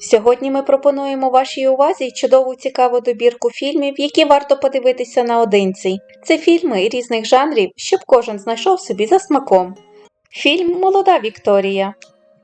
Сьогодні ми пропонуємо вашій увазі чудову цікаву добірку фільмів, які варто подивитися наодинці. Це фільми різних жанрів, щоб кожен знайшов собі за смаком. Фільм Молода Вікторія.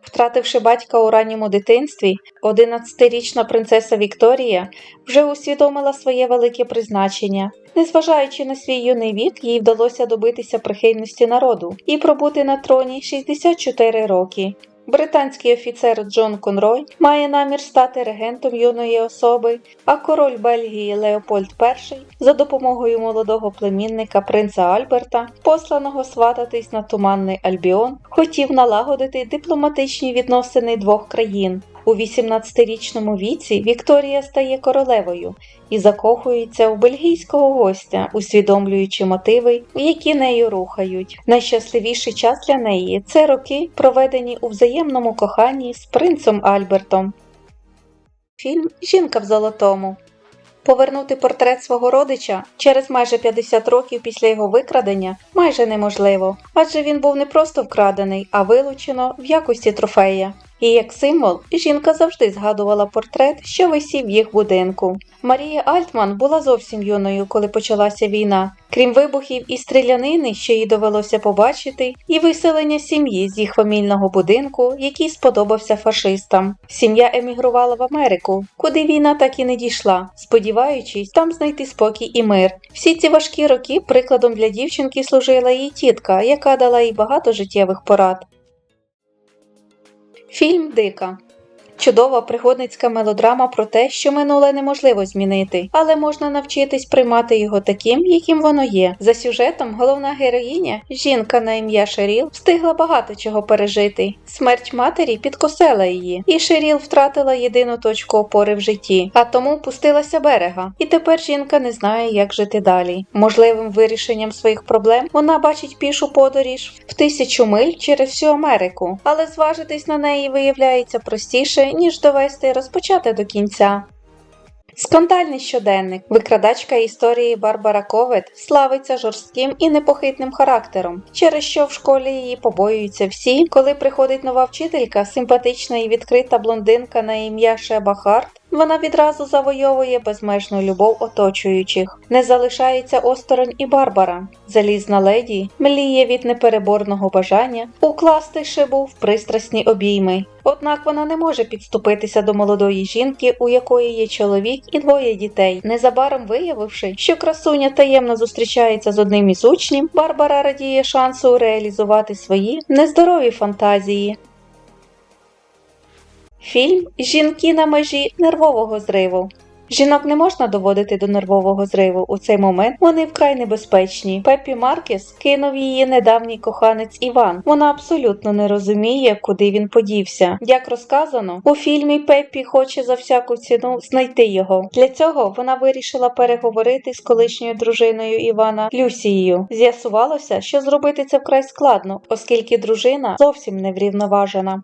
Втративши батька у ранньому дитинстві, 11-річна принцеса Вікторія вже усвідомила своє велике призначення. Незважаючи на свій юний вік, їй вдалося добитися прихильності народу і пробути на троні 64 роки. Британський офіцер Джон Конрой має намір стати регентом юної особи, а король Бельгії Леопольд І за допомогою молодого племінника принца Альберта, посланого свататись на туманний Альбіон, хотів налагодити дипломатичні відносини двох країн. У 18-річному віці Вікторія стає королевою і закохується у бельгійського гостя, усвідомлюючи мотиви, які нею рухають. Найщасливіший час для неї це роки, проведені у взаємному коханні з принцем Альбертом. Фільм Жінка в золотому. Повернути портрет свого родича через майже 50 років після його викрадення майже неможливо, адже він був не просто вкрадений, а вилучено в якості трофея. І як символ, жінка завжди згадувала портрет, що висів їх будинку. Марія Альтман була зовсім юною, коли почалася війна. Крім вибухів і стрілянини, що їй довелося побачити, і виселення сім'ї з їх фамільного будинку, який сподобався фашистам. Сім'я емігрувала в Америку, куди війна так і не дійшла, сподіваючись там знайти спокій і мир. Всі ці важкі роки прикладом для дівчинки служила її тітка, яка дала їй багато життєвих порад. Фільм Дика. Чудова пригодницька мелодрама про те, що минуле неможливо змінити, але можна навчитись приймати його таким, яким воно є. За сюжетом головна героїня, жінка на ім'я Шеріл, встигла багато чого пережити. Смерть матері підкосила її, і Шеріл втратила єдину точку опори в житті, а тому пустилася берега. І тепер жінка не знає, як жити далі. Можливим вирішенням своїх проблем вона бачить пішу подоріж в тисячу миль через всю Америку, але зважитись на неї виявляється простіше, ніж довести і розпочати до кінця. Скандальний щоденник, викрадачка історії Барбара Ковет славиться жорстким і непохитним характером, через що в школі її побоюються всі, коли приходить нова вчителька, симпатична і відкрита блондинка на ім'я Шеба Харт, вона відразу завойовує безмежну любов оточуючих. Не залишається осторонь і Барбара. Залізна леді мліє від непереборного бажання укласти шибу в пристрасні обійми. Однак вона не може підступитися до молодої жінки, у якої є чоловік і двоє дітей. Незабаром виявивши, що красуня таємно зустрічається з одним із учнів, Барбара радіє шансу реалізувати свої нездорові фантазії. Фільм Жінки на межі нервового зриву. Жінок не можна доводити до нервового зриву. У цей момент вони вкрай небезпечні. Пеппі Маркес кинув її недавній коханець Іван. Вона абсолютно не розуміє, куди він подівся. Як розказано, у фільмі Пеппі хоче за всяку ціну знайти його. Для цього вона вирішила переговорити з колишньою дружиною Івана Люсією. З'ясувалося, що зробити це вкрай складно, оскільки дружина зовсім не врівноважена.